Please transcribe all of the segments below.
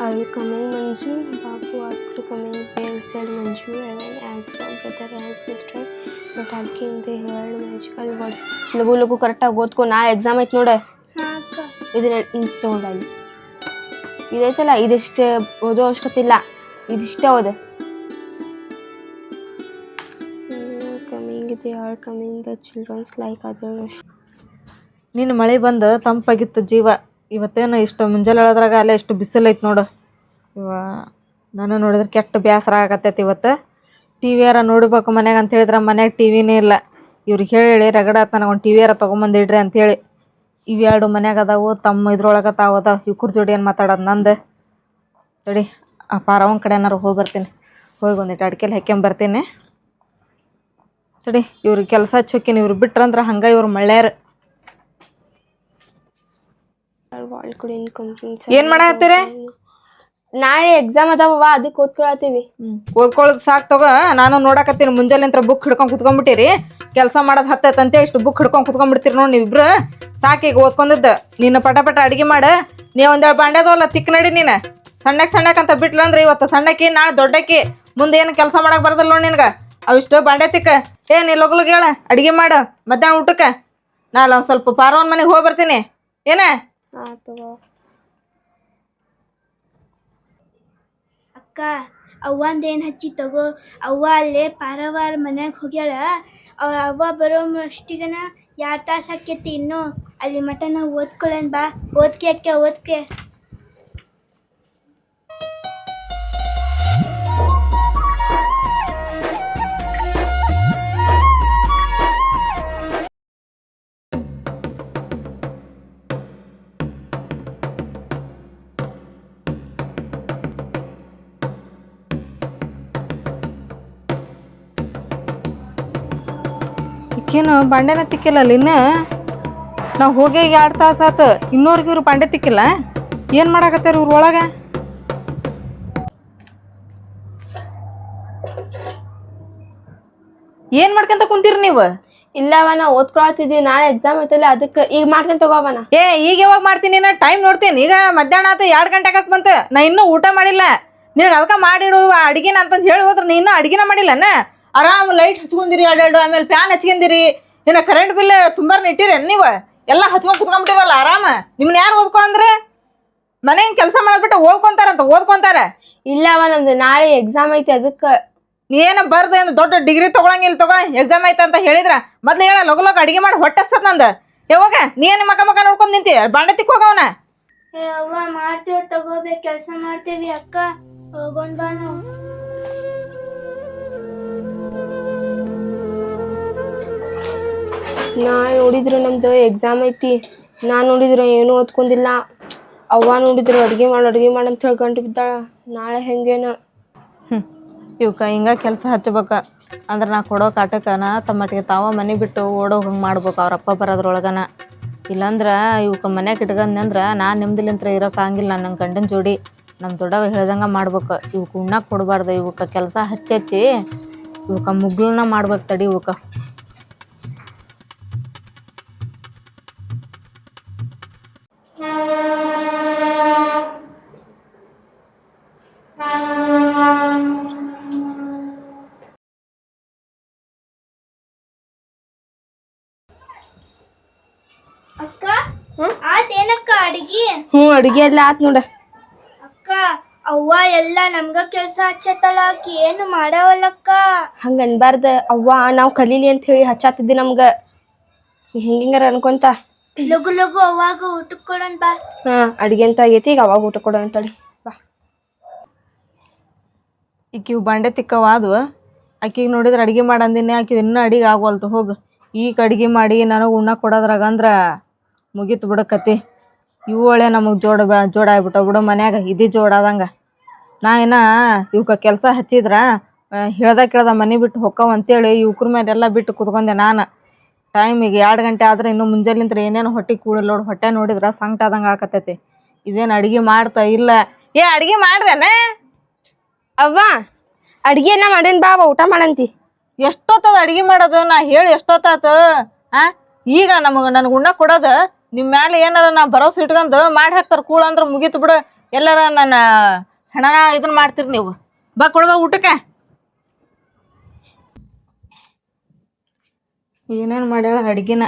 Are you coming, Manju? Babu asked coming. They said Manju, even as the brother and sister. But Alkin, they heard magical words. ಲಗು ಲಗು ಕರೆಕ್ಟಾಗಿ ಓದ್ಕೊ ನಾ exam ಐತೆ ನೋಡ ಇದನ್ನ ತೊಗೊಂಡಲ್ಲಿ ಇದೈತಲ್ಲ ಇದಿಷ್ಟು ಓದೋ ಅವಶ್ಯಕತೆ ಇದಿಷ್ಟೇ ಓದ coming they are coming the childrens like other ನಿನ್ನ ಮಳೆ ಬಂದು ತಂಪಾಗಿತ್ತು ಜೀವ ಇವತ್ತೇನು ಇಷ್ಟು ಮುಂಜಾನೆ ಹೇಳೋದ್ರಾಗ ಅಲ್ಲೇ ಇಷ್ಟು ಬಿಸಿಲೈತೆ ನೋಡು. ಇವ ನಾನು ನೋಡಿದ್ರೆ ಕೆಟ್ಟ ಬೇಸರ ಆಗತ್ತೈತಿ ಇವತ್ತು. ಟಿ ವಿ ಯಾರ ನೋಡ್ಬೇಕು ಮನ್ಯಾಗ ಅಂತ ಹೇಳಿದ್ರೆ ಮನ್ಯಾಗ ಟಿ ವಿನೇ ಇಲ್ಲ. ಇವ್ರಿಗೆ ಹೇಳಿ ರಗಡ ನನಗೆ ಒಂದು ಟಿ ವಿ ಯಾರ ತೊಗೊಂಬಂದಿಡ್ರಿ ಅಂಥೇಳಿ ಇವೆರಡು ಮನ್ಯಾಗ ಅದಾವು, ತಮ್ಮ ಇದ್ರೊಳಗೆ ತಾವು ಅದಾವ ಇವ್ರ ಜೋಡಿ ಏನು ಮಾತಾಡೋದು ನಂದು? ತಡಿ, ಆ ಪಾರವನ ಕಡೆ ಏನಾರು ಹೋಗಿ ಬರ್ತೀನಿ. ಹೋಗಿ ಒಂದಿಟ್ಟು ಅಡ್ಕೆಲಿ ಬರ್ತೀನಿ. ತಡಿ ಇವ್ರಿಗೆ ಕೆಲಸ ಹಚ್ಚೋಕಿನ ಇವ್ರು ಬಿಟ್ರಂದ್ರೆ ಹಂಗೆ ಇವ್ರು ಮಳ್ಳ್ಯಾರ. ಕೂಡ ಇನ್ಕಂಪ್ಲೀಟ್ ಏನ್ ಮಾಡಾಕತ್ತೀರಿ ನಾಳೆ ಎಕ್ಸಾಮ್ ಅದಾವ ಅದಕ್ಕೆ ಓದ್ಕೊಳತ್ತೀವಿ. ಓದ್ಕೊಳ್ಳೋದು ಸಾಕ್ ತಗೋ ನಾನು ನೋಡಕತ್ತೀನಿ. ಮುಂಜಾನೆ ಅಂತ ಬುಕ್ ಹಿಡ್ಕೊಂಡು ಕುತ್ಕೊಂಡ್ಬಿಟ್ಟಿರಿ ಕೆಲಸ ಮಾಡೋದ್ ಹತ್ತೈತಂತೆ ಇಷ್ಟು ಬುಕ್ ಹಿಡ್ಕೊಂಡು ಕುತ್ಕೊಂಡ್ಬಿಡ್ತೀರಿ ನೋಡಿ ನೀವಿಬ್ರು. ಸಾಕ್ ಈಗ ಓದ್ಕೊಂಡಿದ್ದ ನಿನ್ನ ಪಟ ಪಟ ಅಡಿಗೆ ಮಾಡ. ನೀ ಒಂದೆರಡು ಬಾಂಡ್ಯದವಲ್ಲ ತಿಕ್ ನಡಿ ನೀನು. ಸಣ್ಣಕ್ಕೆ ಸಣ್ಣಕ್ಕೆ ಅಂತ ಬಿಟ್ಲಂದ್ರೆ ಇವತ್ತು ಸಣ್ಣಕ್ಕಿ ನಾಳೆ ದೊಡ್ಡಕ್ಕಿ. ಮುಂದೆ ಏನು ಕೆಲಸ ಮಾಡಕ್ ಬರದಲ್ಲ ನೋಡಿ ನಿನಗೆ. ಅವಿಷ್ಟು ಬಾಂಡೆ ತಿಕ್ಕ ಏ ನೀ ಲಗಲಗ್ ಹೇಳ ಅಡಿಗೆ ಮಾಡು. ಮಧ್ಯಾಹ್ನ ಊಟಕ್ಕೆ. ನಾಳೆ ಒಂದು ಸ್ವಲ್ಪ ಪಾರ್ವನ್ ಮನೆಗೆ ಹೋಗಿ ಬರ್ತೀನಿ. ಏನೇ? ಹಾಂ ತಗೋ ಅಕ್ಕ ಏನ್ ಹಚ್ಚಿ ತಗೋ. ಅವ್ವ ಅಲ್ಲೇ ಪಾರವಾರ ಮನ್ಯಾಗ ಹೋಗ್ಯಾಳ. ಅವ್ ಅವ್ವ ಬರೋ ಅಷ್ಟಿಗನ ಎರಡು ತಾಸು ಹಾಕೈತಿ ಇನ್ನು? ಅಲ್ಲಿ ಮಟನ ನಾವು ಓದ್ಕೊಳ್ಳೋಣ ಬಾ. ಓದ್ಕೆ ಅಕ್ಕ ಓದ್ಕೆ ಬಾಂಡೆನ ತಿಕ್ಕಿಲ್ಲ ಅಲ್ಲಿ ಇನ್ನ ನಾವು ಹೋಗಿ ಎರಡು ತಾಸು ಆತು. ಇನ್ನೂರ್ಗೆ ಇವ್ರು ಬಾಂಡೆ ತಿಕ್ಕಿಲ್ಲ. ಏನು ಮಾಡಾಕತ್ತಾರ ಇವ್ರ ಒಳಗೆ? ಏನು ಮಾಡ್ಕೊಂತ ಕುಂತೀರಿ ನೀವು? ಇಲ್ಲವ ನಾ ಓದ್ಕೊಳತ್ತಿದ್ವಿ. ನಾಳೆ ಎಕ್ಸಾಮ್ ಐತಲ್ಲ ಅದಕ್ಕೆ ಈಗ ಮಾಡ್ತೇನೆ ತಗೋವನ ಏ ಈಗ ಯಾವಾಗ ಮಾಡ್ತೀನಿ ನಾನು? ಟೈಮ್ ನೋಡ್ತೀನಿ. ಈಗ ಮಧ್ಯಾಹ್ನ ಆತು ಎರಡು ಗಂಟೆ ಹಾಕಕ್ ಬಂತು. ನಾ ಇನ್ನೂ ಊಟ ಮಾಡಿಲ್ಲ. ನಿನಗೆ ಅದಕ್ಕೆ ಮಾಡಿಡು ಅಡಿಗೆನ ಅಂತಂದು ಹೇಳಿ ಹೋದ್ರೆ. ನೀನು ಇನ್ನೂ ಅಡಿಗೆನ ಮಾಡಿಲ್ಲನ? ಆರಾಮ್ ಲೈಟ್ ಹಚ್ಕೊಂಡಿರಿ ಎರಡು ಆಮೇಲೆ ಫ್ಯಾನ್ ಹಚ್ಕೊಂಡಿರಿ. ಇನ್ನು ಕರೆಂಟ್ ಬಿಲ್ ತುಂಬಾರ ಇಟ್ಟಿರೇನು ನೀವು? ಎಲ್ಲ ಹಚ್ಕೊಂಡು ಕುತ್ಕೊಂಡ್ಬಿಟ್ಟಿರಲ್ಲ ಆರಾಮ? ನಿಮ್ನ ಯಾರು ಓದ್ಕೊ ಅಂದ್ರೆ ಮನೆಗೆ ಕೆಲಸ ಮಾಡಿಬಿಟ್ಟು ಓದ್ಕೊಂತಾರಂತ ಓದ್ಕೊಂತಾರ? ಇಲ್ಲವ ನಂದು ನಾಳೆ ಎಕ್ಸಾಮ್ ಐತಿ ಅದಕ್ಕೆ. ನೀನು ಏನ ಬರ್ದು ಏನು ದೊಡ್ಡ ಡಿಗ್ರಿ ತಗೊಳಂಗಿಲ್ಲ ತಗೋ ಎಕ್ಸಾಮ್ ಐತೆ ಅಂತ ಹೇಳಿದ್ರ? ಮೊದ್ಲು ಹೇಳ ಲಗು ಲಗು ಅಡಿಗೆ ಮಾಡಿ ಹೊಟ್ಟಸ್ತದ ನಂದು. ಯಾವಾಗ? ನೀ ಏನು ಮಕ ಮಕ ನೋಡ್ಕೊಂಡು ನಿಂತಿ? ಬಾಂಡೆ ತಿಕ್ ಹೋಗವನ ಅವ್ವ ಮಾಡ್ತೇವೆ ತಗೋಬೇಕು ಕೆಲಸ ಮಾಡ್ತೀವಿ ಅಕ್ಕ. ಹೋಗೋಣ ನಾ ನೋಡಿದ್ರು ನಮ್ದು ಎಕ್ಸಾಮ್ ಐತಿ. ನಾ ನೋಡಿದ್ರು ಏನು ಓದ್ಕೊಂಡಿಲ್ಲ. ಅವ್ವ ನೋಡಿದ್ರು ಅಡ್ಗೆ ಮಾಡು ಅಡ್ಗೆ ಮಾಡು ಅಂತ ಹೇಳ್ಕೊಂಡು ಬಿದ್ದಾಳ. ನಾಳೆ ಹೆಂಗೇನ? ಹ್ಮ್. ಇವಕ್ಕ ಹಿಂಗ ಕೆಲಸ ಹಚ್ಬೇಕ ಅಂದ್ರೆ ನಾ ಕೊಡೋ ಕಾಟಕನ ತಮ್ಮಟ್ಟಿಗೆ ತಾವ ಮನೆ ಬಿಟ್ಟು ಓಡೋಗಂಗೆ ಮಾಡ್ಬೇಕು ಅವ್ರ ಅಪ್ಪ ಬರೋದ್ರೊಳಗನ. ಇಲ್ಲಾಂದ್ರ ಇವಕ್ಕ ಮನ್ಯಾಗ ನಾನು ನಾ ನೆಮ್ಮದಿಲಿಂತ್ರ ಇರೋಕ್ಕಾಗಿಲ್ಲ ನನ್ನ ಗಂಡನ ಜೋಡಿ. ನಮ್ಮ ದೊಡ್ಡವ ಹೇಳ್ದಂಗೆ ಮಾಡ್ಬೇಕು. ಇವಕ್ಕೆ ಉಣ್ಣಕ್ಕೆ ಕೊಡಬಾರ್ದು ಇವಕ್ಕ ಕೆಲಸ ಹಚ್ಚಿ ಹಚ್ಚಿ ಇವಕ್ಕ ಮುಗ್ಲನ್ನ ಮಾಡ್ಬೇಕು ತಡಿ ಇವಕ್ಕ ಅಕ್ಕ ಆತೇನಕ್ಕ ಅಡಿಗೆ? ಹ್ಞೂ ಅಡ್ಗೆ ಎಲ್ಲ ಆತ್ ನೋಡ. ಅಕ್ಕ ಅವ್ವ ಎಲ್ಲ ನಮ್ಗ ಕೆಲ್ಸ ಹಚ್ಚತ್ತಲ್ಲ ಆಕಿ ಏನು ಮಾಡವಲ್ಲಕ್ಕ? ಹಂಗ ಅನ್ಬಾರ್ದ ಅವ್ವ ನಾವು ಕಲೀಲಿ ಅಂತ ಹೇಳಿ ಹಚ್ಚಾತಿದ್ದಿ ನಮ್ಗ. ನೀ ಹೆಂಗಿಂಗಾರ ಅನ್ಕೊಂತ? ಲಗು ಲಗು ಅವಾಗ ಊಟಕ್ಕೆ ಕೊಡೋಣ ಬಾ. ಹಾ ಅಡ್ಗೆ ಅಂತ ಆಗೈತಿ ಈಗ ಅವಾಗ ಊಟ ಕೊಡೋಣ ತಡಿ. ಬಾ. ಈಕಿ ಬಂಡೆ ಬಾಂಡೆ ತಿಕ್ಕವ ಅದು ಆಕಿಗೆ ನೋಡಿದ್ರೆ ಅಡಿಗೆ ಮಾಡಂದಿನಿ ಆಕಿ ಇನ್ನೂ ಅಡಿಗೆ ಆಗವಲ್ತು ಹೋಗು. ಈಗ ಅಡಿಗೆ ಮಾಡಿ ನನಗೆ ಉಣ್ಣ ಕೊಡೋದ್ರಾಗ ಅಂದ್ರೆ ಮುಗೀತು ಬಿಡಕತಿ ಇವು ಒಳ್ಳೆ ನಮಗೆ ಜೋಡ ಬ ಜೋಡ ಆಗ್ಬಿಟ್ಟವು ಬಿಡು ಮನ್ಯಾಗ ಇದೇ ಜೋಡಾದಂಗ ನಾ ಏನ ಇವಕ್ಕೆ ಕೆಲಸ ಹಚ್ಚಿದ್ರ ಹೇಳ್ದ ಕೇಳ್ದ ಮನೆ ಬಿಟ್ಟು ಹೊಕ್ಕವ ಅಂತೇಳಿ ಇವ್ಕ್ರ ಮೇಲೆಲ್ಲ ಬಿಟ್ಟು ಕುತ್ಕೊಂಡೆ ನಾನು. ಟೈಮ್ ಈಗ ಎರಡು ಗಂಟೆ ಆದ್ರೆ ಇನ್ನು ಮುಂಜಾಲಿಂತ್ರ ಏನೇನು ಹೊಟ್ಟೆ ಕೂಡಲ್ಲ ನೋಡು ಹೊಟ್ಟೆ ನೋಡಿದ್ರೆ ಸಂಕಟ ಆದಂಗೆ ಆಕತ್ತೈತಿ. ಇದೇನು ಅಡಿಗೆ ಮಾಡ್ತಾ ಇಲ್ಲ. ಏ ಅಡಿಗೆ ಮಾಡ್ದೇನೆ? ಅವ್ವ ಅಡ್ಗೆ ನಾ ಮಾಡೇನ್ ಬಾ ಅವ್ವ ಊಟ ಮಾಡಂತಿ. ಎಷ್ಟೊತ್ತದ ಅಡಿಗೆ ಮಾಡೋದು? ನಾ ಹೇಳಿ ಎಷ್ಟೊತ್ತಾಯ್ತು ಆ? ಈಗ ನಮಗ ನನಗೆ ಉಣ್ಣ ಕೊಡೋದು. ನಿಮ್ಮ ಮ್ಯಾಲೆ ಏನಾರ ನಾ ಭರೋಸೆ ಇಟ್ಕೊಂಡು ಮಾಡಿ ಹಾಕ್ತಾರ ಕೂಳ ಅಂದ್ರೆ ಮುಗೀತು ಬಿಡು. ಎಲ್ಲರ ನನ್ನ ಹಣನ ಇದನ್ನ ಮಾಡ್ತೀರಿ ನೀವು. ಬಾ ಕೊಡ್ಬಾ ಊಟಕ್ಕೆ. ಏನೇನು ಮಾಡ್ಯಾಳ ಅಡ್ಗಿನ?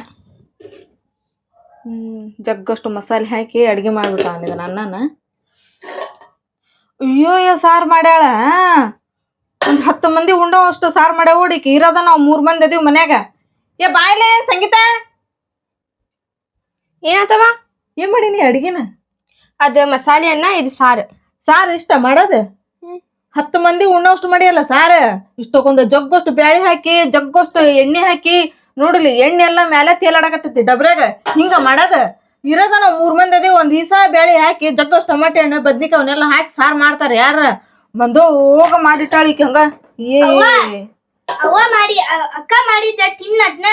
ಹ್ಞೂ ಜಗ್ಗಷ್ಟು ಮಸಾಲೆ ಹಾಕಿ ಅಡ್ಗೆ ಮಾಡ್ಬಿಟ್ಟ ಇದನ್ನ ಅನ್ನನ ಅಯ್ಯೋ ಅಯ್ಯೋ ಸಾರು ಮಾಡ್ಯಾಳ? ಒಂದು ಹತ್ತು ಮಂದಿ ಉಂಡೋ ಅಷ್ಟು ಸಾರು ಮಾಡ್ಯಾವ ಹುಡುಕಿ ಇರೋದ ನಾವು ಮೂರು ಮಂದಿ ಅದೀವಿ ಮನ್ಯಾಗ. ಏ ಬಾಯ್ಲೆ ಸಂಗೀತ. ಏನಾತವ? ಏನು ಮಾಡೀನಿ ಅಡ್ಗಿನ? ಅದು ಮಸಾಲೆ ಅನ್ನ ಇದು ಸಾರು. ಸಾರು ಇಷ್ಟ ಮಾಡೋದು? ಹತ್ತು ಮಂದಿ ಉಣ್ಣೋಷ್ಟು ಮಾಡಿಯಲ್ಲ ಸಾರು? ಇಷ್ಟೊಕ್ಕೊಂದು ಜಗ್ಗಷ್ಟು ಬ್ಯಾಳಿ ಹಾಕಿ ಜಗ್ಗಷ್ಟು ಎಣ್ಣೆ ಹಾಕಿ ನೋಡ್ಲಿ ಎಣ್ಣೆ ಎಲ್ಲ ಮೇಲೆ ತೇಲಾಡಕತ್ತೈತಿ ಡಬ್ರಾಗ ಹಿಂಗ ಮಾಡದ. ಇರೋದ ನಾವು ಮೂರ್ ಮಂದಿ ಅದೇ ಒಂದ್ ದಿವಸ ಬೇಳೆ ಹಾಕಿ ಜಗ್ಗಷ್ಟು ಟಮಾಟೆ ಹಣ್ಣು ಬದ್ನಿಕಾಯಿ ಅವನ್ನೆಲ್ಲ ಹಾಕಿ ಸಾರ್ ಮಾಡ್ತಾರ ಯಾರ. ಬಂದೋ ಹೋಗ ಮಾಡಿಟ್ಟಾಳ ಈಕಿ ಹಂಗ. ಏ. ಅವ ಮಾಡಿ ಅ- ಅಕ್ಕ ಮಾಡಿದ್ದ ತಿನ್ನದ್ನ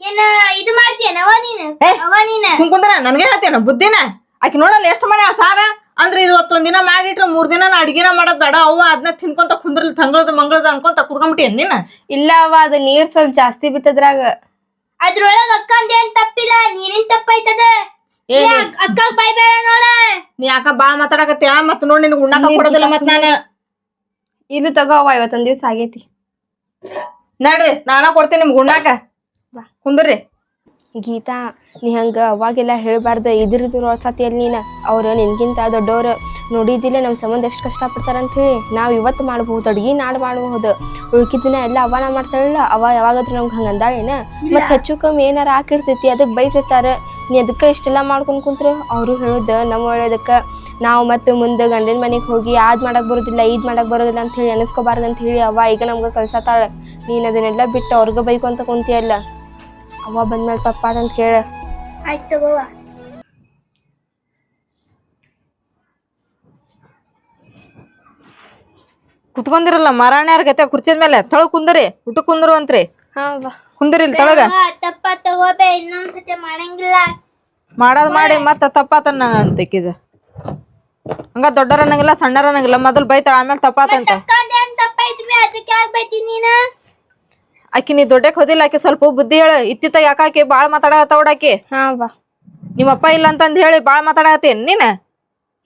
ಏನ ಇದು ಮಾಡ್ತೀಯನ ಅವ ನೀನು. ಅವ ನೀನ? ಸುಮ್ಕುಂದ್ರ ನನ್ಗೆ ಹೇಳ್ತೇನ ಬುದ್ಧಿನ? ಆಕಿ ನೋಡಲ್ಲ ಎಷ್ಟು ಮಾಡ್ಯಾಳ ಸಾರ? ಅಂದ್ರೆ ಇದು ಹತ್ತೊಂದ್ ದಿನ ಮಾಡಿಟ್ರೆ ಮೂರ್ ದಿನ ನಾ ಅಡ್ಗಿನ ಮಾಡೋದ್ ಬೇಡ. ಅವ್ವ ಅದನ್ನ ತಿನ್ಕೊಂತ ಕುಂದ್ರಲ್ ತಂಗಳದ ಮಂಗಳದ ಅನ್ಕೊಂತ ಕುತ್ಕೊಂಬಿಟ್ಟಿ ನೀನ್? ಇಲ್ಲ ಅವ ಅದ ನೀರ್ ಸ್ವಲ್ಪ ಜಾಸ್ತಿ ಬಿತ್ತದ್ರಾಗ. ಅದ್ರೊಳಗ ಅಕ್ಕಂದೇನ್ ತಪ್ಪಿಲ್ಲ ನೀರಿನ ತಪ್ಪೈತದ ಏ ಅಕ್ಕ ಬೈ ಬೇಡ ನೋಡ. ನೀ ಯಾಕ ಬಾಳ ಮಾತಾಡಕತ್ತೀಯ? ಮತ್ ನೋಡ್ ನಿನ್ ಉಣ್ಣಾಕ ಕೊಡೋದಿಲ್ಲ ಮತ್ ನಾನು. ಇದು ತಗೋ ಅವ ಇವತ್ತೊಂದ್ ದಿವ್ಸ ಆಗೈತಿ. ನಡ್ರಿ ನಾನ ಕೊಡ್ತೀನಿ ನಿಮ್ಗೆ ಉಣ್ಣಾಕ. ಕುಂದ್ರಿ. ಗೀತಾ ನೀ ಹಂಗೆ ಅವಾಗೆಲ್ಲ ಹೇಳಬಾರ್ದು ಇದ್ರದ್ದು ರೋಸತಿಯಲ್ಲಿ ನೀನು. ಅವ್ರು ನಿನಗಿಂತ ದೊಡ್ಡವರು. ನೋಡಿದ್ದಿಲ್ಲ ನಮ್ಮ ಸಂಬಂಧ ಎಷ್ಟು ಕಷ್ಟಪಡ್ತಾರೆ ಅಂತ ಹೇಳಿ. ನಾವು ಇವತ್ತು ಮಾಡ್ಬಹುದು ಅಡುಗೆ ನಾಡು ಮಾಡಬಹುದು. ಉಳ್ಕಿದ ದಿನ ಎಲ್ಲ ಅವನ ಮಾಡ್ತಾಳಲ್ಲ ಅವ ಯಾವಾಗಾದ್ರೂ ನಮ್ಗೆ ಹಂಗೆ ಅಂದಾಳೇನ? ಮತ್ತು ಹೆಚ್ಚು ಕಮ್ಮಿ ಏನಾರ ಹಾಕಿರ್ತೈತಿ ಅದಕ್ಕೆ ಬೈತಿರ್ತಾರೆ. ನೀ ಅದಕ್ಕೆ ಇಷ್ಟೆಲ್ಲ ಮಾಡ್ಕೊಂಡು ಕುಂತ್ರು? ಅವರು ಹೇಳೋದು ನಮ್ಮ ಒಳ್ಳೇದಕ್ಕೆ. ನಾವು ಮತ್ತೆ ಮುಂದೆ ಗಂಡನ ಮನೆಗೆ ಹೋಗಿ ಅದು ಮಾಡಕ್ಕೆ ಬರೋದಿಲ್ಲ ಇದು ಮಾಡಕ್ಕೆ ಬರೋದಿಲ್ಲ ಅಂತ ಹೇಳಿ ಅನಿಸ್ಕೋಬಾರ್ದು ಅಂತ ಹೇಳಿ ಅವ ಈಗ ನಮ್ಗೆ ಕಲ್ಸತ್ತಾಳೆ ನೀನು ಅದನ್ನೆಲ್ಲ ಬಿಟ್ಟು ಅವ್ರಿಗೆ ಬೈಕು ಅಂತ ಕುಂತಿಯಲ್ಲ. ಅವ್ವ ಬಂದ್ಮೇಲೆ ಅಂತ ಕೇಳ. ಆಯ್ತು ತಗೋವ ಕುತ್ಕೊಂಡಿರಲ್ಲ ಮಾರಾಣ್ಯಾರ ಗತೆ ಕುರ್ಚಿದ ಮೇಲೆ. ತಳ ಕುಂದ್ರಿ ಊಟ ಕುಂದ್ರು ಅಂತ್ರಿ. ಹಾ ಕುಂದ್ರಿ ಇಲ್ಲಿ ತಳಗ. ತಪ್ಪ ತಗೋಬೇ ಇನ್ನೊಂದ್ಸತಿ ಮಾಡಂಗಿಲ್ಲ. ಮಾಡದ್ ಮಾಡಿ ಮತ್ತ ತಪ್ಪಾತನ ಅಂತಿಕಿದ ಹಂಗ ದೊಡ್ಡರ ಅನ್ನಂಗಿಲ್ಲ ಸಣ್ಣರ ಅನ್ನಂಗಿಲ್ಲ ಮೊದಲು ಬೈತಾಳ ಆಮೇಲೆ ತಪ್ಪಾತಂತ ತಪ್ಪ ತಪ್ಪೈತಿ ಅದಕ್ಕೆ ಯಾಕೆ ಬೈತಿ ನೀನ? ಆಕಿ ನೀ ದೊಡ್ಡಕ್ ಹೋದಿಲ್ಲ ಆಕಿ ಸ್ವಲ್ಪ ಬುದ್ಧಿ ಹೇಳ. ಇತ್ತಿತ್ತ ಯಾಕಾಕಿ ಬಾಳ್ ಮಾತಾಡಕತ್ತಾವಡ ಆಕಿ? ಹಾ ಬಾ. ನಿಮ್ಮಪ್ಪ ಇಲ್ಲ ಅಂತಂದ್ ಹೇಳಿ ಬಾಳ್ ಮಾತಾಡಕತ್ತೀನಿ. ನೀನ್?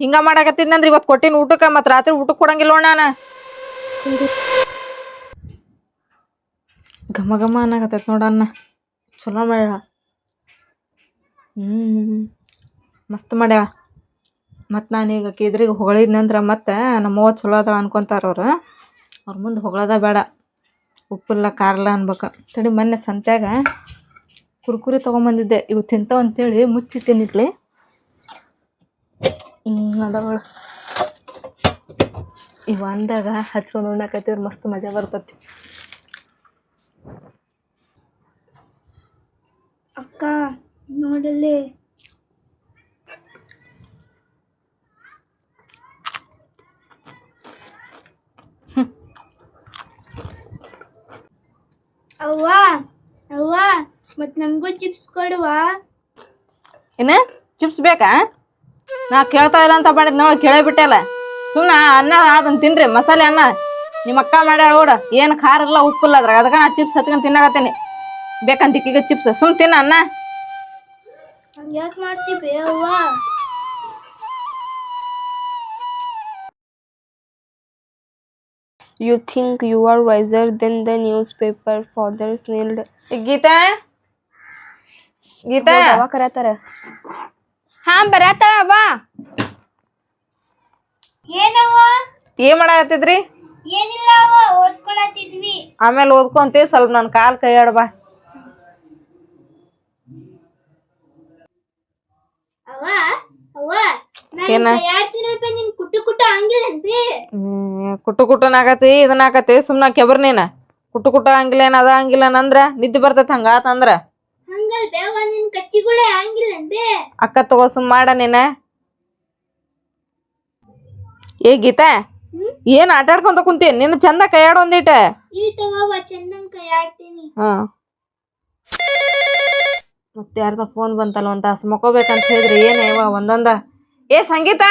ಹಿಂಗ ಮಾಡಾಕತ್ತಿದ್ನಂದ್ರ ಇವತ್ ಕೊಟ್ಟಿನ ಊಟಕ್ಕ ಮತ್ ರಾತ್ರಿ ಊಟಕ್ ಕೊಡಂಗಿಲ್ಲ ನೋಡ್ ನಾನು. ಘಮ ಘಮ ಅನ್ನಕತ್ತೈತ್ ನೋಡ ಅನ್ನ ಚಲೋ ಮಾಡ್ಯಾಳ. ಹ್ಮ್ ಮಸ್ತ್ ಮಾಡ್ಯಾಳ. ಮತ್ತು ನಾನೀಗ ಕೇದ್ರಿಗೆ ಹೊಗಳಿದ್ನಂದ್ರ ಮತ್ತೆ ನಮ್ಮವ್ವ ಚಲೋ ಅದ ಅನ್ಕೊಂತಾರ ಅವ್ರು. ಅವ್ರ ಮುಂದೆ ಹೊಗಳದ ಬೇಡ. ಉಪ್ಪಿಲ್ಲ, ಖಾರಲ್ಲ ಅನ್ಬೇಕು. ತಡಿ ಮೊನ್ನೆ ಸಂತ್ಯಾಗ ಕುರ್ಕುರಿ ತೊಗೊಂಬಂದಿದ್ದೆ. ಇವು ತಿಂತಾವ ಅಂತೇಳಿ ಮುಚ್ಚಿಟ್ಟಿನಿಟ್ಲಿ ಹ್ಞೂ ಅದಾವಳ ಇವು ಅಂದಾಗ ಹಚ್ಕೊಂಡು ಉಣ್ಣಕತ್ತಿದ್ರೆ ಮಸ್ತ್ ಮಜಾ ಬರ್ತತಿ. ಅಕ್ಕ, ನೋಡಲ್ಲಿ ಅವ್ವ ಅವ್ವ ಮತ್ ನಮಗೂ ಚಿಪ್ಸ್ ಕೊಡುವ? ಏನ ಚಿಪ್ಸ್ ಬೇಕಾ? ನಾ ಕೇಳ್ತಾ ಇಲ್ಲ ಅಂತ ಮಾಡಿದ್ ನೋಡಿ ಕೇಳೇ ಬಿಟ್ಟೆಲ್ಲ. ಸುಮ್ಮನೆ ಅನ್ನ ಅದನ್ನ ತಿನ್ರಿ ಮಸಾಲೆ ಅನ್ನ. ನಿಮ್ಮ ಅಕ್ಕ ಮಾಡ್ಯಾಳ ನೋಡ ಏನು ಖಾರ ಇಲ್ಲ ಉಪ್ಪಿಲ್ಲ ಅದ್ರಾಗ. ಅದಕ್ಕೆ ನಾ ಚಿಪ್ಸ್ ಹಚ್ಕೊಂಡು ತಿನ್ನಾಕತ್ತೀನಿ. ಬೇಕಂತ ಈಗ ಚಿಪ್ಸ್ ಸುಮ್ ತಿನ್ನ ಅನ್ನ. ಯಾಕೆ ಮಾಡ್ತೀವಿ ಅವ್ವ? You think you are wiser than the newspaper fathers ನೀಲ್ಡ್ Geeta? ಕರತಾರ ಹಾ ಬರತಾಳ ಬಾ. ಏನವ್ವ? ಏನ್ ಮಾಡಾಕತ್ತಿದ್ರಿ? ಏನಿಲ್ಲ ಅವ್ವ ಓದ್ಕೊಳತಿದ್ವಿ ಆಮೇಲೆ ಓದ್ಕೊಂತಿ ಸ್ವಲ್ಪ ನನ್ನ ಕಾಲ್ ಕೈ ಆಡ್ ಬಾ ಏನ? ನಾನು ನಿನ್ ಕುಟ್ಟು ಕುಟ್ಟು ಹಂಗಿಲ್ಲನ್ರಿ? ಹ್ಮ್, ಕುಟ್ಟು ಕುಟ್ಟನಾಕತಿ ಇದನ್ನಾಕತಿ ಸುಮ್ನ ಕೆಬರ್ ನೀನ. ಕುಟ್ಟು ಕುಟ್ಟ ಹಂಗಿಲ್ಲ ಏನ್ ಅದ ಹಂಗಿಲ್ಲ ಅಂದ್ರ ನಿದ್ದೆ ಬರ್ತೈತಿ ಹಂಗ ಬೇವ ನಿನ್ ಕಚ್ಚಿಗುಳೆ ಅಕ್ಕ ತಗೋ ಸುಮ್ ಮಾಡ ನೀನ. ಏ ಗೀತಾ ಏನ್ ಆಟಾಡ್ಕೊಂತ ಕುಂತಿ? ನಿನ್ನ ಚಂದ ಕೈಯಾಡ ಒಂದಿಟ. ಇಲ್ಲಿ ತಗೋವ ಚಂದಂಗ್ ಕೈಯಾಡ್ತೀನಿ. ಹಾ. ಮತ್ತೆ ಯಾರ್ದ ಫೋನ್ ಬಂತಲ್ಲ ಒಂದ್ ತಾಸು ಮಕ್ಕೋಬೇಕಂತ ಹೇಳಿದ್ರಿ ಏನೇ ಇವ ಒಂದೊಂದ. ಏ ಸಂಗೀತ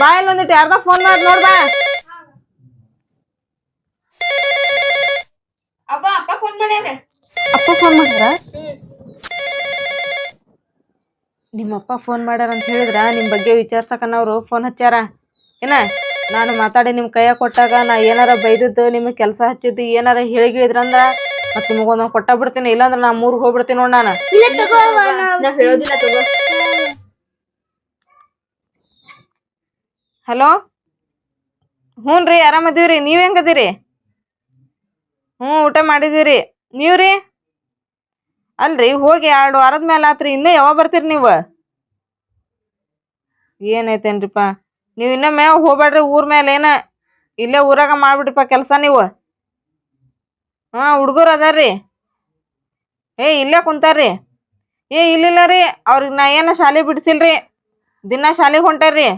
ಬಾ ಇಲ್ಲಿ ಒಂದಿಟ್ಟು ಯಾರ್ದ ಫೋನ್ ಮಾಡ್ ನೋಡ್ ಬಾ. ಅಪ್ಪ ಅಪ್ಪ ಫೋನ್ ಮಾಡ್ಯಾನ? ಅಪ್ಪ ಫೋನ್ ಮಾಡ್ರ ನಿಮ್ಮಪ್ಪ ಫೋನ್ ಮಾಡ್ಯಾರ ಅಂತ ಹೇಳಿದ್ರ ನಿಮ್ಮ ಬಗ್ಗೆ ವಿಚಾರ್ಸಕನವ್ರು ಫೋನ್ ಹಚ್ಚಾರ ಏನ? ನಾನು ಮಾತಾಡಿ ನಿಮ್ಮ ಕೈಯಾಗ ಕೊಟ್ಟಾಗ ನಾ ಏನಾರ ಬೈದದ್ದು ನಿಮಗೆ ಕೆಲಸ ಹಚ್ಚಿದ್ದು ಏನಾರ ಹೇಳಿಗಿಳಿದ್ರಂದ್ರ ಮತ್ತೆ ನಿಮಗೊಂದು ಕೊಟ್ಟ ಬಿಡ್ತೀನಿ ಇಲ್ಲಾಂದ್ರೆ ನಾ ಮೂರ್ಗೆ ಹೋಗ್ಬಿಡ್ತೀನಿ ನೋಡಿ ನಾನು. ಇಲ್ಲ ತಗೋ ಅವ್ವ, ಹೇಳೋದಿಲ್ಲ ತಗೋ. ಹಲೋ? ಹ್ಞೂ ರೀ ಆರಾಮದೀವಿ ರೀ ನೀವು ಹೆಂಗದೀರಿ ಹ್ಞೂ ಊಟ ಮಾಡಿದೀವಿ ನೀವು ರೀ ಅಲ್ರಿ, ಹೋಗಿ ಎರಡು ವಾರದ ಮೇಲೆ ಆತ್ರಿ ಇನ್ನೂ ಯಾವಾಗ ಬರ್ತೀರಿ ನೀವು? ಏನೈತೇನ್ರಿಪ್ಪ ನೀವು ಇನ್ನೊಮ್ಮೆ ಹೋಗ್ಬೇಡ್ರಿ, ಊರ ಮೇಲೆ ಏನ, ಇಲ್ಲೇ ಊರಾಗ ಮಾಡ್ಬಿಡ್ರಿಪ್ಪ ಕೆಲಸ ನೀವು? ಹಾಂ, ಹುಡುಗರು ಅದಾರ್ರಿ. ಏ, ಇಲ್ಲೇ ಕುಂತಾರ್ರಿ. ಏ, ಇಲ್ಲಿಲ್ಲ ರೀ, ಅವ್ರಿಗೆ ನಾ ಏನು ಶಾಲೆ ಬಿಡ್ಸಿಲ್ರಿ, ದಿನ ಶಾಲೆಗೆ ಹೊಂಟಾರ್ರಿ.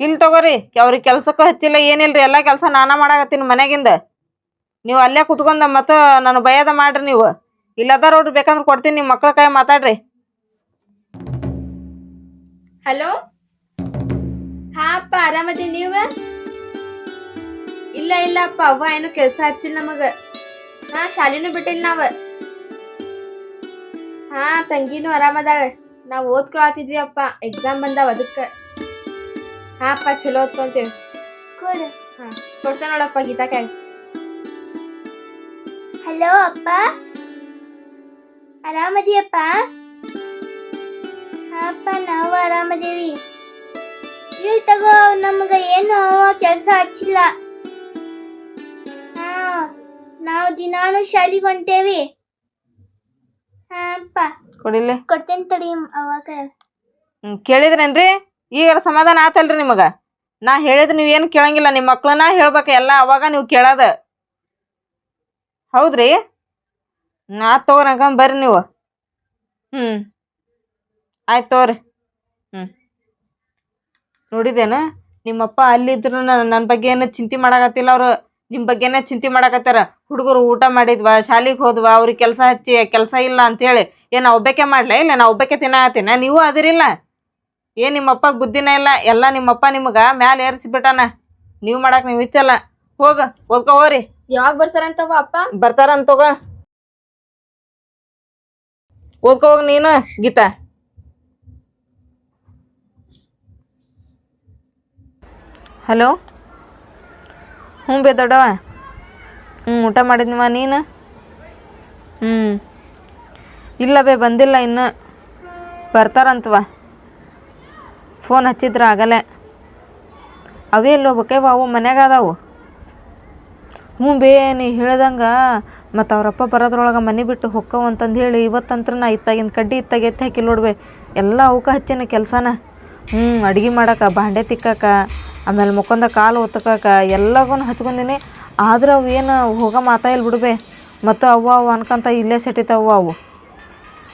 ಇಲ್ಲಿ ತಗೋರಿ, ಅವ್ರಿಗೆ ಕೆಲ್ಸಕ್ಕೂ ಹಚ್ಚಿಲ್ಲ, ಏನಿಲ್ರಿ, ಎಲ್ಲ ಕೆಲಸ ನಾನಾ ಮಾಡಾಕತ್ತೀನಿ ಮನೆಗಿಂದ ನೀವು ಅಲ್ಲೇ ಕುತ್ಕೊಂಡ ಮತ್ತ ನಾನು ಭಯದ ಮಾಡ್ರಿ ನೀವು. ಇಲ್ಲದ ರೋಡ್ ಬೇಕಂದ್ರೆ ಕೊಡ್ತೀನಿ ನಿಮ್ಮ ಮಕ್ಳ ಕೈ ಮಾತಾಡ್ರಿ. ಹಲೋ? ಹಾ ಅಪ್ಪ ಆರಾಮದೀನಿ ನೀವ? ಇಲ್ಲ ಇಲ್ಲ ಅಪ್ಪ ಅವ್ವ ಏನು ಕೆಲಸ ಹಚ್ಚಿಲ್ಲ ನಮಗ. ಹಾ ಶಾಲಿನೂ ಬಿಟ್ಟಿಲ್ಲ ನಾವ. ಹಾ ತಂಗಿನೂ ಆರಾಮದಾಳ. ನಾವ್ ಓದ್ಕೊಳತಿದ್ವಿ ಅಪ್ಪ ಎಕ್ಸಾಮ್ ಬಂದಾವ ಅದಕ್ಕೆ. ಹಾ ಅಪ್ಪ ಚಲೋ ಓದ್ಕೊಂತೀವಿ. ಕೊಡು. ಹಾ ಕೊಡ್ತೇನೆ ನೋಡಪ್ಪ ಗೀತಾಕ್ಯಾಗ. ಹಲೋ ಅಪ್ಪ. ಆರಾಮದಿಯಪ್ಪ? ಅಪ್ಪ ನಾವು ಆರಾಮದೀವಿ. ಇಲ್ಲಿ ತಗೋ ನಮ್ಗೆ ಏನು ಕೆಲಸ ಹಚ್ಚಿಲ್ಲ. ಹಾ ನಾವು ದಿನಾನು ಶಾಲಿಗೆ ಹೊಂಟೇವಿ. ಹಾ ಅಪ್ಪ. ಕೊಡಿಲ್ಲ? ಕೊಡ್ತೇನೆ ತಡಿ ಅವಾಗ. ಕೇಳಿದ್ರೇನ್ರಿ? ಈಗ ಸಮಾಧಾನ ಆತಲ್ರಿ ನಿಮಗ. ನಾ ಹೇಳಿದ್ರೆ ನೀವು ಏನು ಕೇಳಂಗಿಲ್ಲ. ನಿಮ್ಮ ಮಕ್ಳನ್ನ ಹೇಳ್ಬೇಕು ಎಲ್ಲ ಅವಾಗ ನೀವು ಕೇಳೋದ. ಹೌದ್ರಿ? ನಾ ತಗೋರಂಗ ಬರ್ರಿ ನೀವು. ಹ್ಞೂ ಆಯ್ತು ತಗೋರಿ. ಹ್ಞೂ ನೋಡಿದೇನ ನಿಮ್ಮಪ್ಪ ಅಲ್ಲಿದ್ರು ನನ್ನ ಬಗ್ಗೆ ಏನು ಚಿಂತೆ ಮಾಡಕತ್ತಿಲ್ಲ ಅವರು. ನಿಮ್ಮ ಬಗ್ಗೆನೇ ಚಿಂತೆ ಮಾಡಕತ್ತಾರ? ಹುಡುಗರು ಊಟ ಮಾಡಿದ್ವಾ, ಶಾಲೆಗೆ ಹೋದ್ವಾ, ಅವ್ರಿಗೆ ಕೆಲಸ ಹಚ್ಚಿ, ಕೆಲಸ ಇಲ್ಲ ಅಂತೇಳಿ ಏನು ಒಬ್ಬಕ್ಕೆ ಮಾಡ್ಲಾ ಇಲ್ಲ ನಾ ಒಬ್ಬಕ್ಕೆ ತಿನ್ನತ್ತೀನ ನೀವು ಅದಿರಿಲ್ಲ. ಏನು ನಿಮ್ಮಪ್ಪ ಬುದ್ಧಿನೇ ಇಲ್ಲ. ಎಲ್ಲ ನಿಮ್ಮಪ್ಪ ನಿಮ್ಗೆ ಮ್ಯಾಲ ಏರಿಸಿಬಿಟ್ಟಾನ ನೀವು ಮಾಡಕ್ಕೆ ನೀವು ಇಚ್ಚಲ್ಲ ಹೋಗ ಓದ್ಕೋ ಹೋರಿ. ಯಾವಾಗ ಬರ್ತಾರಂತವ ಅಪ್ಪ? ಬರ್ತಾರಂತ ತಗೋ ಓದ್ಕೊ ಹೋಗ್ ನೀನು, ಗೀತಾ. ಹಲೋ? ಹ್ಞೂ ಬೇ ದೊಡ್ಡವ ಹ್ಞೂ, ಊಟ ಮಾಡಿದ್ನವ ನೀನು? ಹ್ಞೂ. ಇಲ್ಲ ಬೇ, ಬಂದಿಲ್ಲ ಇನ್ನು. ಬರ್ತಾರಂತವ ಫೋನ್ ಹಚ್ಚಿದ್ರ ಆಗಲೇ. ಅವೇ ಎಲ್ಲಿ ಹೋಗ್ಬೇಕೇವ ಅವು ಮನ್ಯಾಗ ಹ್ಞೂ ಬೇ ನೀ ಹೇಳ್ದಂಗೆ, ಮತ್ತು ಅವರಪ್ಪ ಬರೋದ್ರೊಳಗೆ ಮನೆ ಬಿಟ್ಟು ಹೊಕ್ಕವು ಅಂತಂದು ಹೇಳಿ ಇವತ್ತಂತ್ರ ನಾ ಇತ್ತಾಗಿನ ಕಡ್ಡಿ ಇತ್ತಾಗ ಎತ್ತಿ ಹಾಕಿ ನೋಡ್ಬೆ ಎಲ್ಲ ಅವಕ್ಕೆ ಹಚ್ಚಿನ ಕೆಲಸನ. ಹ್ಞೂ ಅಡುಗೆ ಮಾಡಕ್ಕೆ ಬಾಂಡೆ ತಿಕ್ಕಾಕ, ಆಮೇಲೆ ಮುಖಂದ ಕಾಲು ಒತ್ತಕಾಕ ಎಲ್ಲಗೂ ಹಚ್ಕೊಂಡಿನಿ ಆದ್ರೆ ಅವು ಏನು ಹೋಗೋ ಮಾತಾ ಇಲ್ಲ ಬಿಡ್ಬೆ. ಮತ್ತು ಅವ್ವ ಅವು ಅನ್ಕಂತ ಇಲ್ಲೇ ಸೆಟಿತಾವ ಅವು.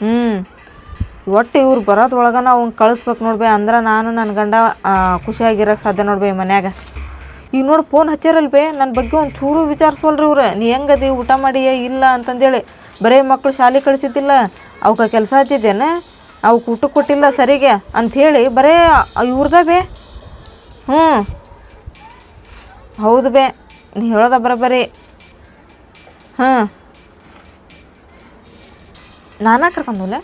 ಹ್ಞೂ ಒಟ್ಟು ಇವ್ರು ಬರೋದ್ರೊಳಗೆ ನಾವು ಕಳಿಸ್ಬೇಕು ನೋಡ್ಬೆ. ಅಂದ್ರೆ ನಾನು ನನ್ನ ಗಂಡ ಖುಷಿಯಾಗಿರೋಕೆ ಸಾಧ್ಯ ನೋಡ್ಬೆ ಮನ್ಯಾಗ. ಈಗ ನೋಡಿ ಫೋನ್ ಹಚ್ಚಾರಲ್ ಬೇ ನನ್ನ ಬಗ್ಗೆ ಒಂದು ಚೂರು ವಿಚಾರಿಸೋಲ್ರಿ ಇವ್ರು. ನೀ ಹೆಂಗದಿ? ಊಟ ಮಾಡಿಯೇ ಇಲ್ಲ ಅಂತಂದೇಳಿ. ಬರೀ ಮಕ್ಕಳು ಶಾಲೆ ಕಳಿಸಿದ್ದಿಲ್ಲ. ಅವಕ್ಕೆ ಕೆಲಸ ಹಚ್ಚಿದ್ದೇನೆ. ಅವಕ್ಕೆ ಊಟ ಕೊಟ್ಟಿಲ್ಲ ಸರಿಗೆ ಅಂಥೇಳಿ ಬರೇ ಇವ್ರದ ಬೇ. ಹ್ಞೂ ಹೌದು ಬೇ. ನೀ ಹೇಳೋದ ಬರೋಬ್ಬರಿ ಹಾಂ ನಾನಾ ಕರ್ಕೊಂಡೋಲೆ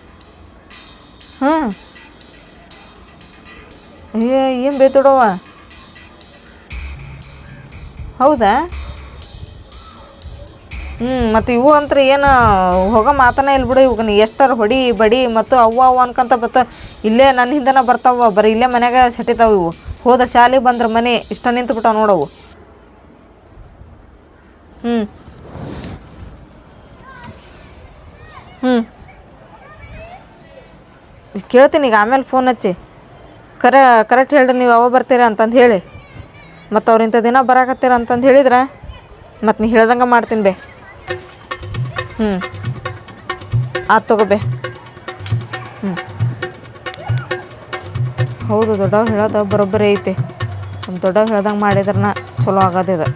ಹ್ಞೂ ಏ, ಏನು ಬೇತುಡವ ಹೌದಾ? ಹ್ಞೂ ಮತ್ತು ಇವು ಅಂತ್ರಿ ಏನು ಹೋಗೋ ಮಾತನೇ ಇಲ್ಲ ಬಿಡು ಇವಾಗ ನೀ ಎಷ್ಟಾರ ಹೊಡಿ, ಬಡಿ ಮತ್ತು ಅವ್ವ ಅವ್ವ ಅನ್ಕೊಂತ ಬತ್ತ ಇಲ್ಲೇ ನನ್ನ ಹಿಂದೆನೇ ಬರ್ತಾವ ಬರೀ ಇಲ್ಲೇ ಮನ್ಯಾಗ ಸೆಟ್ಟಿತಾವ ಇವು. ಹೋದ ಶಾಲೆಗೆ ಬಂದ್ರೆ ಮನೆ ಇಷ್ಟ ನಿಂತು ಬಿಟ್ಟಾವ ನೋಡವು. ಹ್ಞೂ ಹ್ಞೂ ಕೇಳ್ತೀನಿ ಈಗ ಆಮೇಲೆ ಫೋನ್ ಹಚ್ಚಿ. ಕರೆ, ಕರೆಕ್ಟ್ ಹೇಳ್ರಿ, ನೀವು ಯಾವಾಗ ಬರ್ತೀರಾ ಅಂತಂದು ಹೇಳಿ. ಮತ್ತು ಅವ್ರು ಇಂಥ ದಿನ ಬರಾಕತ್ತೀರ ಅಂತಂದು ಹೇಳಿದ್ರೆ? ಮತ್ತು ನೀ ಹೇಳ್ದಂಗೆ ಮಾಡ್ತೀನಿ ಬೇ. ಹ್ಞೂ ಆತು ತಗೋ ಬೇ. ಹ್ಞೂ ಹೌದು ದೊಡ್ಡವ್ರು ಹೇಳೋದು ಬರೋಬ್ಬರಿ ಐತಿ. ನಮ್ಮ ದೊಡ್ಡವ್ ಹೇಳ್ದಂಗೆ ಮಾಡಿದ್ರನ ಚಲೋ ಆಗೋದಿದೆ